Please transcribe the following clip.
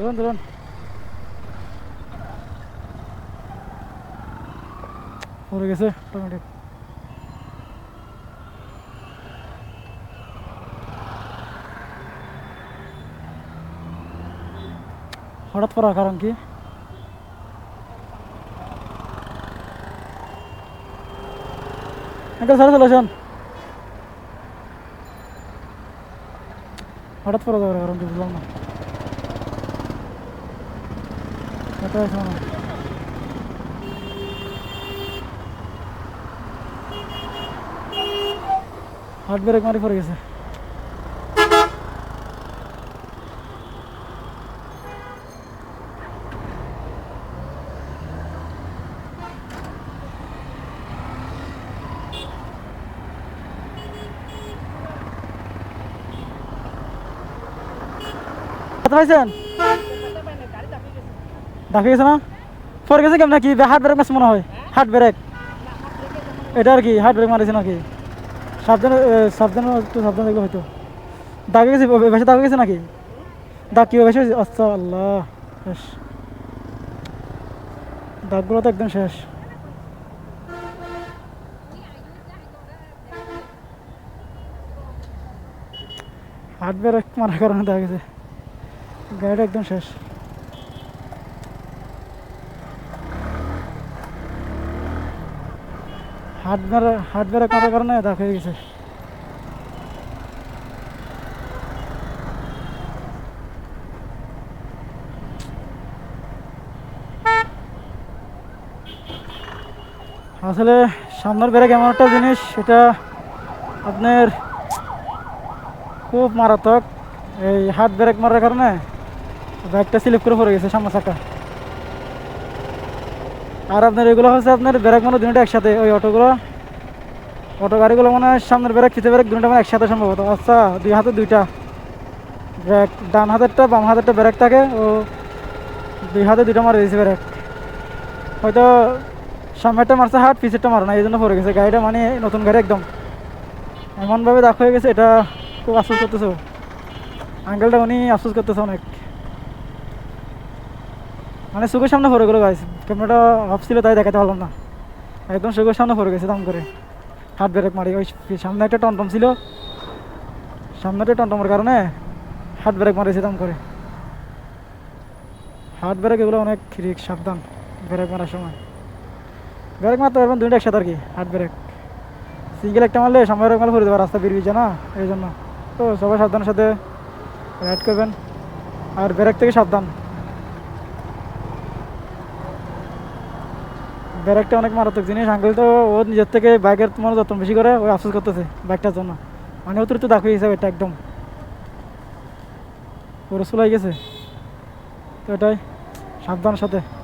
ধরুন ধরুন পড়ে গেছে অটোমেটিক হঠাৎ পড়ার কারণ কি আঙ্কেল সারা চলে আসেন হঠাৎ পড়া যাবে কারণ কি বুঝলাম না এটা আছে মনে হয়। হাত ব্রেক মারি পড়ে গেছে কত পাইছেন ডাকে গেছে না? পরে গেছে কেমন কি হাত ব্রেক মারছে মনে হয়। হাত ব্রেক এটা আর কি হাত ব্রেক মারিছে নাকি? সাবধানে সাবধানে একটু সাবধান দেখলে হয়তো। দাগে গেছে বেশি দাগে গেছে নাকি? দাগ কি বেশি হয়েছে? আচ্ছা আল্লাহ, শেষ। দাগগুলো তো একদম শেষ। হাত ব্রেক মারার কারণে দেখা গেছে গাড়িটা একদম শেষ। হাত মেরে হাত মেরে করার কারণে দাগ হয়ে গেছে। আসলে সামনের ব্রেক এমন একটা জিনিস, সেটা আপনার খুব মারাত্মক। এই হাত ব্রেক মারার কারণে ব্যাগটা স্লিপ করে পড়ে গেছে সামনে চাকা। আর আপনার এগুলো হচ্ছে আপনার ব্রেক মানে দুটো একসাথে, ওই অটোগুলো। অটো গাড়িগুলো মানে সামনের ব্রেক পিছিয়ে ব্রেক দুটো মানে একসাথে সম্ভবত। আচ্ছা দুই হাতে দুইটা ব্রেক, ডান হাতেরটা, বাম হাতেরটা ব্রেক থাকে ও দুই হাতে দুইটা মারে দিয়েছে ব্রেক। হয়তো সামনেরটা মারছে হাত, পিছেরটা মারে না এই জন্য পড়ে গেছে। গাড়িটা মানে নতুন গাড়ি একদম। এমনভাবে দাগ হয়ে গেছে, এটা খুব আফসোস করতেছে। আঙ্কেলটা উনি আফসোস করতেছে অনেক। মানে চোখের সামনে পড়ে গেলো গাইছে ক্যামেরাটা অফ ছিল তাই দেখাতে পারলাম না। একদম চোখের সামনে পড়ে গেছে, দাম করে। হাত ব্রেক মারি, ওই সামনে একটা টমটম ছিল। সামনে একটা টমটমের কারণে হাত ব্রেক মারিয়েছে দাম করে। হাত ব্রেক এগুলো অনেক রিক্স সাবধান। ব্রেক মারার সময়। ব্রেক মারতে পারবেন দুইটা একসাথে আর কি, হাত ব্রেক সিঙ্গেল একটা মারলে সময় ব্রেক মারলে পড়ে দেবে রাস্তা বেরিয়ে না এই জন্য তো সবাই সাবধানের সাথে রাইড করবেন। আর ব্রেক থেকে সাবধান। ব্রেকটা অনেক মারাত্মক জিনিস আঙ্কেল তো ও নিজের থেকে বাইকের তোমার যত্ন বেশি করে ওই আফসোস করতেছে বাইকটার জন্য। মানে অতিরিক্ত দাগ হয়ে গেছে এটা একদম। ওরা চলে গেছে। তো এটাই, সাবধানের সাথে।